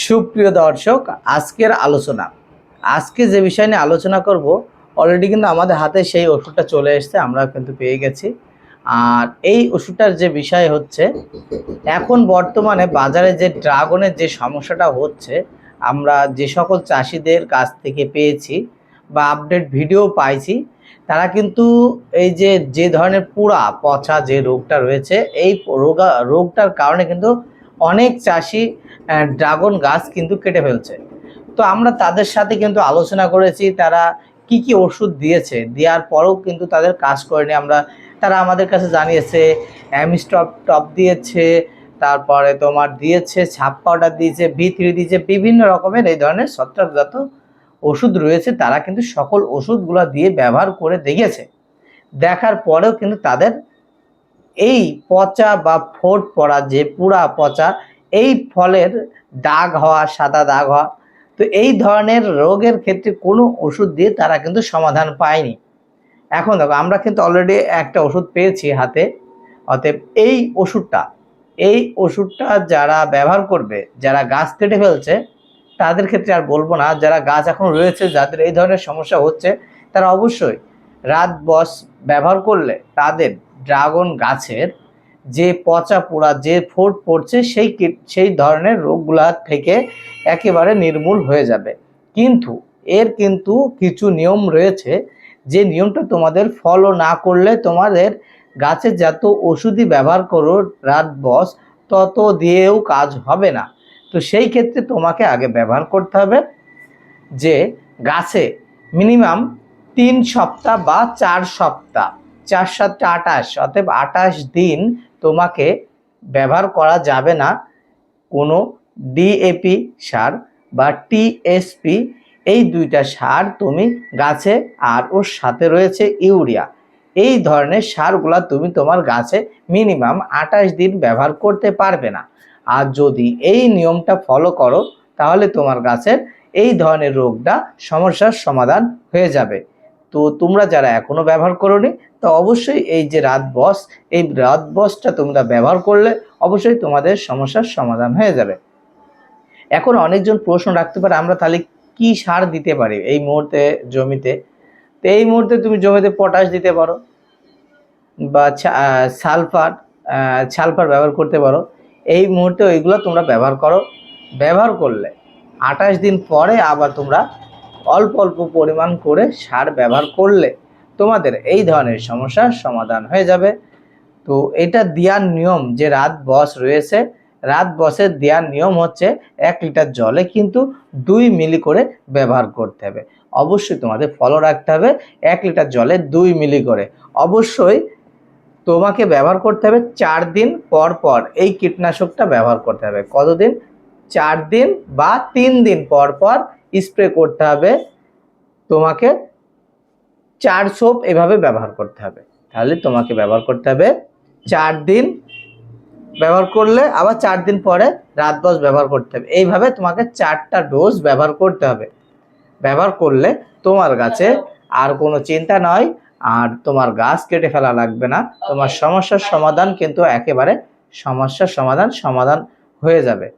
সুপ্রিয় দর্শক, আজকের আলোচনা। আজকে যে বিষয় নিয়ে আলোচনা করব অলরেডি কিন্তু আমাদের হাতে সেই ওষুধটা চলে এসেছে আমরা কিন্তু পেয়ে গেছি। আর এই ওষুধটার যে বিষয় হচ্ছে, এখন বর্তমানে বাজারে যে ড্রাগনের যে সমস্যাটা হচ্ছে, আমরা যে সকল চাষিদের কাছ থেকে পেয়েছি বা আপডেট ভিডিও পাইছি, তারা কিন্তু এই যে যে ধরনের পুরা পচা যে রোগটা রয়েছে, এই রোগা, রোগটার কারণে কিন্তু অনেক চাষি ড্রাগন গাছ কিন্তু কেটে ফেলছে। তো আমরা তাদের সাথে কিন্তু আলোচনা করেছি, তারা কি কি ওষুধ দিয়েছে, দেওয়ার পরেও কিন্তু তাদের কাজ করেনি। আমরা, তারা আমাদের কাছে জানিয়েছে, অ্যামিস্টপ টপ দিয়েছে, তারপরে তোমার দিয়েছে, ছাপ পাউডার দিয়েছে থ্রি দিয়েছে, বিভিন্ন রকমের এই ধরনের ছত্রাকজাত ওষুধ রয়েছে। তারা কিন্তু সকল ওষুধগুলো দিয়ে ব্যবহার করে দেখেছে দেখার পরেও কিন্তু তাদের এই পচা বা ফোট পড়া যে পুরা পচা, এই ফলের দাগ হওয়া, সাদা দাগ হওয়া, তো এই ধরনের রোগের ক্ষেত্রে কোনো ওষুধ দিয়ে তারা কিন্তু সমাধান পায়নি। এখন দেখো, আমরা কিন্তু অলরেডি একটা ওষুধ পেয়েছি হাতে, অতএব এই ওষুধটা এই ওষুধটা যারা ব্যবহার করবে, যারা গাছ কেটে ফেলছে, তাদের ক্ষেত্রে আর বলব না, যারা গাছ এখন রয়েছে, যাদের এই ধরনের সমস্যা হচ্ছে, তারা অবশ্যই রাত বস ব্যবহার করলে তাদের ড্রাগন গাছের যে পচা পোড়া, যে ফোট পড়ছে সেই সেই ধরনের রোগগুলা থেকে একেবারে নির্মূল হয়ে যাবে। কিন্তু এর কিন্তু কিছু নিয়ম রয়েছে, যে নিয়মটা তোমাদের ফলো না করলে তোমাদের গাছে যত ওষুধই ব্যবহার করো রাত বস, তত দিয়েও কাজ হবে না। তো সেই ক্ষেত্রে তোমাকে আগে ব্যবহার করতে হবে, যে গাছে মিনিমাম তিন সপ্তাহ বা চার সপ্তাহ চার সাতটা আটাশ, অতএব আটাশ দিন তোমাকে ব্যবহার করা যাবে না। কোনো ডিএপি সার বা টিএসপি এই দুইটা সার তুমি গাছে আর ওর সাথে রয়েছে ইউরিয়া। এই ধরনের সারগুলা তুমি তোমার গাছে মিনিমাম আটাশ দিন ব্যবহার করতে পারবে না। আর যদি এই নিয়মটা ফলো করো, তাহলে তোমার গাছের এই ধরনের রোগটা সমস্যার সমাধান হয়ে যাবে। তো তোমরা যারা এখনও ব্যবহার করোনি, তো অবশ্যই এই যে রাত বস, এই রাত বসটা তোমরা ব্যবহার করলে অবশ্যই তোমাদের সমস্যার সমাধান হয়ে যাবে। এখন অনেকজন প্রশ্ন রাখতে পারে, আমরা তাহলে কি সার দিতে পারি এই মুহূর্তে জমিতে? তো এই মুহূর্তে তুমি জমিতে পটাশ দিতে পারো বা সালফার সালফার ব্যবহার করতে পারো। এই মুহূর্তে ওইগুলো তোমরা ব্যবহার করো। ব্যবহার করলে আঠাশ দিন পরে আবার তোমরা অল্প অল্প পরিমাণ করে সার ব্যবহার করলে তোমাদের এই ধরনের সমস্যার সমাধান হয়ে যাবে। তো এটা দেওয়ার নিয়ম যে রাত বস রয়েছে, রাত বসের দেওয়ার নিয়ম হচ্ছে এক লিটার জলে কিন্তু দুই মিলি করে ব্যবহার করতে হবে। অবশ্যই তোমাদের ফলো রাখতে হবে, এক লিটার জলে দুই মিলি করে। অবশ্যই তোমাকে ব্যবহার করতে হবে চার দিন পর পর এই কীটনাশকটা ব্যবহার করতে হবে। কতদিন? চার দিন বা তিন দিন পর পর স্প্রে করতে হবে। তোমাকে চার সোপ এভাবে ব্যবহার করতে হবে। তাহলে তোমাকে ব্যবহার করতে হবে চার দিন। ব্যবহার করলে আবার চার দিন পরে রাত বস ব্যবহার করতে হবে। এইভাবে তোমাকে চারটা ডোজ ব্যবহার করতে হবে। ব্যবহার করলে তোমার গাছে আর কোনো চিন্তা নয় আর তোমার গাছ কেটে ফেলা লাগবে না। তোমার সমস্যার সমাধান কিন্তু একেবারে সমস্যার সমাধান সমাধান হয়ে যাবে।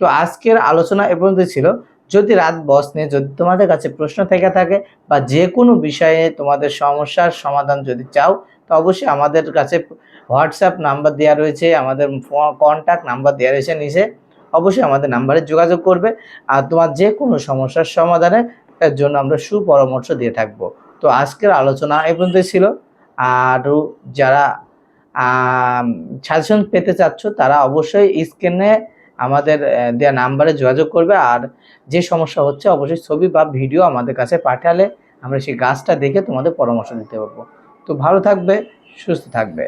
তো আজকের আলোচনা এ পর্যন্ত ছিল। যদি রাত বস নিয়ে যদি তোমাদের কাছে প্রশ্ন থেকে থাকে বা যে কোনো বিষয়ে তোমাদের সমস্যার সমাধান যদি চাও, তো অবশ্যই আমাদের কাছে হোয়াটসঅ্যাপ নাম্বার দেওয়া রয়েছে, আমাদের কন্ট্যাক্ট নাম্বার দেওয়া রয়েছে নিচে। অবশ্যই আমাদের নাম্বারে যোগাযোগ করবে। আর তোমার যে কোনো সমস্যার সমাধানের এর জন্য আমরা সুপরামর্শ দিয়ে থাকব। তো আজকের আলোচনা এই পর্যন্ত ছিল। আরও যারা সাজেশন পেতে চাচ্ছ, তারা অবশ্যই স্ক্রিনে আমাদের দেওয়া নাম্বারে যোগাযোগ করবে। আর যে সমস্যা হচ্ছে, অবশ্যই ছবি বা ভিডিও আমাদের কাছে পাঠালে আমরা সেই গাছটা দেখে তোমাদের পরামর্শ দিতে পারব। তো ভালো থাকবে, সুস্থ থাকবে।